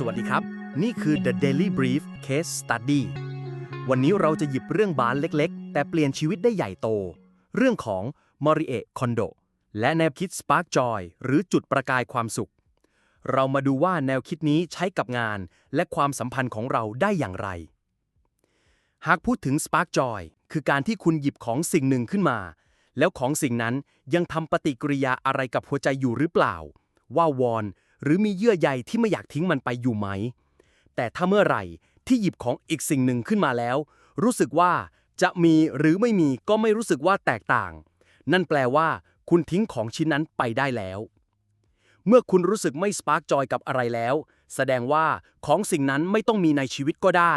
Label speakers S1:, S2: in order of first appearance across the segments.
S1: สวัสดีครับ นี่คือ The Daily Brief Case Study วันนี้เราจะหยิบเรื่องบานเล็กๆ แต่เปลี่ยนชีวิตได้ใหญ่โต เรื่องของมอริเอะคอนโดและแนวคิด Spark Joy หรือจุดประกายความสุข เรามาดูว่าแนวคิดนี้ใช้กับงานและความสัมพันธ์ของเราได้อย่างไร หากพูดถึง Spark Joy คือการที่คุณหยิบของสิ่งหนึ่งขึ้นมา แล้วของสิ่งนั้นยังทำปฏิกิริยาอะไรกับหัวใจอยู่หรือเปล่า ว่าวอน หรือมีเยื่อใยที่ไม่อยากทิ้งมันไปอยู่ไหม แต่ถ้าเมื่อไหร่ที่หยิบของอีกสิ่งหนึ่งขึ้นมาแล้ว รู้สึกว่าจะมีหรือไม่มีก็ไม่รู้สึกว่าแตกต่าง นั่นแปลว่าคุณทิ้งของชิ้นนั้นไปได้แล้ว เมื่อคุณรู้สึกไม่สปาร์กจอยกับอะไรแล้ว แสดงว่าของสิ่งนั้นไม่ต้องมีในชีวิตก็ได้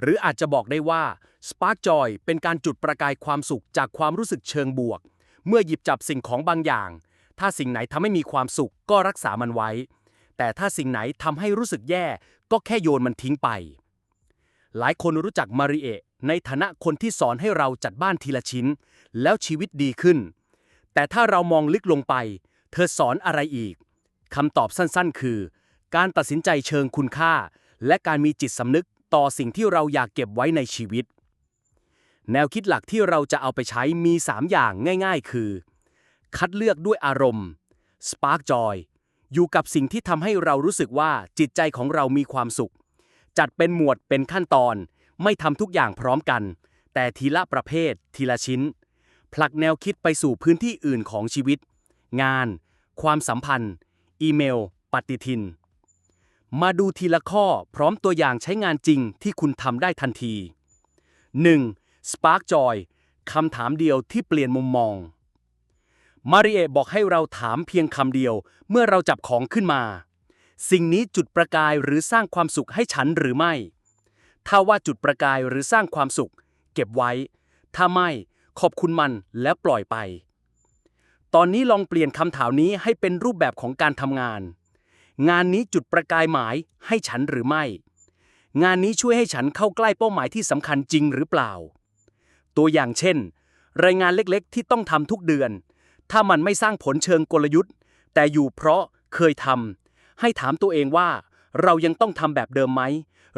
S1: หรืออาจจะบอกได้ว่า Spark Joy เป็นการจุดประกายความสุขจากความรู้สึกเชิงบวก เมื่อหยิบจับสิ่งของบางอย่าง ถ้าสิ่งไหนทำให้มีความสุขก็รักษามันไว้ แต่ถ้าสิ่งไหนทำให้รู้สึกแย่ ก็แค่โยนมันทิ้งไป หลายคนรู้จักมาริเอะในฐานะคนที่สอนให้เราจัดบ้านทีละชิ้น แล้วชีวิตดีขึ้น แต่ถ้าเรามองลึกลงไป เธอสอนอะไรอีกคำตอบสั้นๆ คือ การตัดสินใจเชิงคุณค่า และการมีจิตสำนึกต่อสิ่งที่เราอยากเก็บไว้ในชีวิต แนวคิดหลักที่เราจะเอาไปใช้มี 3 อย่างง่าย ๆ คือ คัดเลือกด้วยอารมณ์ Spark Joy อยู่กับสิ่งที่ทำให้เรารู้สึกว่าจิตใจของเรามีความสุข จัดเป็นหมวดเป็นขั้นตอน ไม่ทำทุกอย่างพร้อมกัน แต่ทีละประเภท ทีละชิ้น ผลักแนวคิดไปสู่พื้นที่อื่นของชีวิต งาน ความสัมพันธ์ อีเมล ปฏิทิน มาดูทีละข้อพร้อมตัวอย่างใช้งานจริงที่คุณทำได้ทันที 1. Spark Joy คำถามเดียวที่เปลี่ยนมุมมอง มาริเอะบอกให้เราถามเพียงคำเดียว เมื่อเราจับของขึ้นมา สิ่งนี้จุดประกายหรือสร้างความสุขให้ฉันหรือไม่ ถ้าว่าจุดประกายหรือสร้างความสุข เก็บไว้ ถ้าไม่ ขอบคุณมันและปล่อยไป ตอนนี้ลองเปลี่ยนคำถามนี้ให้เป็นรูปแบบของการทำงาน งานนี้จุดประกายหมายให้ฉันหรือไม่ งานนี้ช่วยให้ฉันเข้าใกล้เป้าหมายที่สำคัญจริงหรือเปล่า ตัวอย่างเช่น รายงานเล็กๆ ที่ต้องทำทุกเดือน ถ้ามันไม่สร้างผลเชิงกลยุทธ์ แต่อยู่เพราะเคยทำให้ถามตัวเองว่า เรายังต้องทำแบบเดิมไหม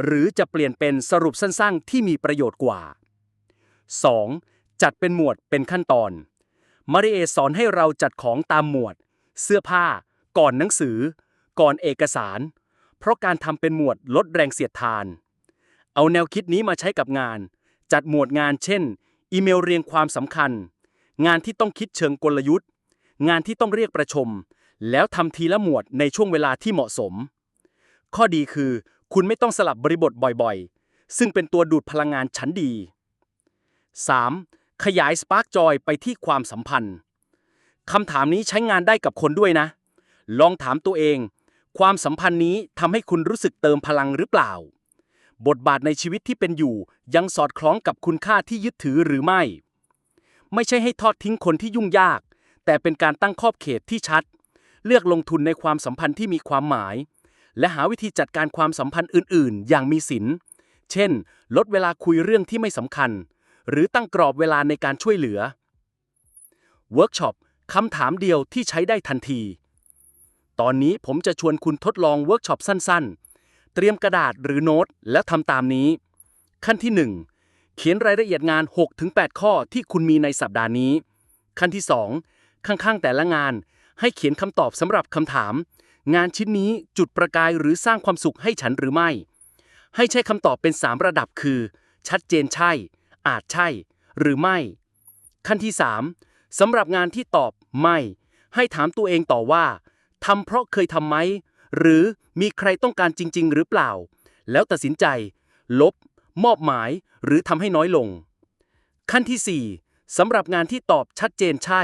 S1: หรือจะเปลี่ยนเป็นสรุปสั้นๆ ที่มีประโยชน์กว่า 2. จัดเป็นหมวดเป็นขั้นตอน มาริเอสอนให้เราจัดของตามหมวด เสื้อผ้า ก่อนหนังสือ ก่อนเอกสาร เพราะการทำเป็นหมวดลดแรงเสียดทาน เอาแนวคิดนี้มาใช้กับงาน จัดหมวดงานเช่น อีเมลเรียงความสำคัญ งานที่ต้องคิดเชิงกลยุทธ์ งานที่ต้องเรียกประชุมแล้วทำทีละหมวดในช่วงเวลาที่เหมาะสม ข้อดีคือ คุณไม่ต้องสลับบริบทบ่อยๆ ซึ่งเป็นตัวดูดพลังงานชั้นดี 3. ขยาย Spark Joy ไปที่ความสัมพันธ์คำถามนี้ใช้งานได้กับคนด้วยนะ ลองถามตัวเอง ความสัมพันธ์นี้ทำให้คุณรู้สึกเติมพลังหรือเปล่า บทบาทในชีวิตที่เป็นอยู่ยังสอดคล้องกับคุณค่าที่ยึดถือหรือไม่ ไม่ใช่ให้ทอดทิ้งคนที่ยุ่งยาก แต่เป็นการตั้งขอบเขตที่ชัด เลือกลงทุนในความสัมพันธ์ที่มีความหมาย และหาวิธีจัดการความสัมพันธ์อื่น ๆ อย่างมีศีลเช่น ลดเวลาคุยเรื่องที่ไม่สำคัญ หรือตั้งกรอบเวลาในการช่วยเหลือเวิร์กช็อปคำถามเดียวที่ใช้ได้ทันที ตอนนี้ผมจะชวนคุณทดลองเวิร์กช็อปสั้น ๆ เตรียมกระดาษหรือโน้ตแล้วทำตามนี้ ขั้นที่ 1 เขียนรายละเอียดงาน 6-8 ข้อที่คุณมีในสัปดาห์นี้ ขั้นที่ 2 ข้างๆ แต่ละงาน ให้เขียนคำตอบสำหรับคำถาม งานชิ้นนี้จุดประกายหรือสร้างความสุขให้ฉันหรือไม่ ให้ใช้คำตอบเป็น 3 ระดับคือ ชัดเจนใช่ อาจใช่ หรือไม่ ขั้นที่ 3สำหรับงานที่ตอบไม่ ให้ถามตัวเองต่อว่าทำเพราะเคยทำไหม หรือมีใครต้องการจริง ๆ หรือเปล่า แล้วตัดสินใจ ลบ มอบหมาย หรือทำให้น้อยลง ขั้นที่ 4สำหรับงานที่ตอบชัดเจนใช่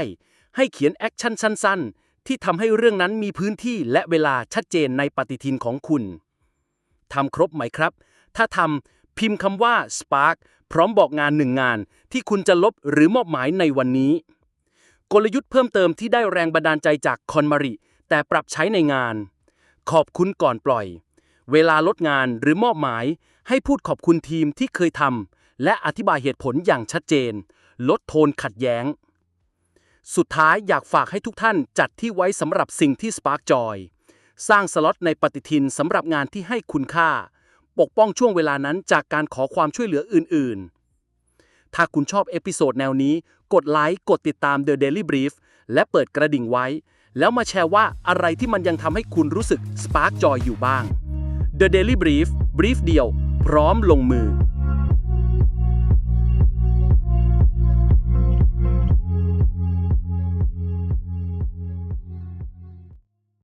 S1: ให้เขียนแอคชั่นสั้น ๆ ที่ทำให้เรื่องนั้นมีพื้นที่และเวลาชัดเจนในปฏิทินของคุณทำครบไหมครับ ถ้าทำพิมพ์คำว่า Spark พร้อมบอกงานหนึ่งงานที่คุณจะลบหรือมอบหมายในวันนี้ กลยุทธ์เพิ่มเติมที่ได้แรงบันดาลใจจากคอนมาริแต่ปรับใช้ในงาน ขอบคุณก่อนปล่อย เวลาลดงานหรือมอบหมาย ให้พูดขอบคุณทีมที่เคยทำและอธิบายเหตุผลอย่างชัดเจน ลดโทนขัดแย้ง สุดท้ายอยากฝากให้ทุกท่านจัดที่ไว้สำหรับสิ่งที่ Spark Joy สร้างสล็อตในปฏิทินสำหรับงานที่ให้คุณค่า ปกป้องช่วงเวลานั้นจากการขอความช่วยเหลืออื่น ๆ ถ้าคุณชอบเอพิโซดแนวนี้ กดไลค์กดติดตาม The Daily Brief และเปิดกระดิ่งไว้ แล้วมาแชร์ว่าอะไรที่มันยังทำให้คุณรู้สึก Spark Joy อยู่บ้าง The Daily Brief Brief เดียว พร้อมลงมือ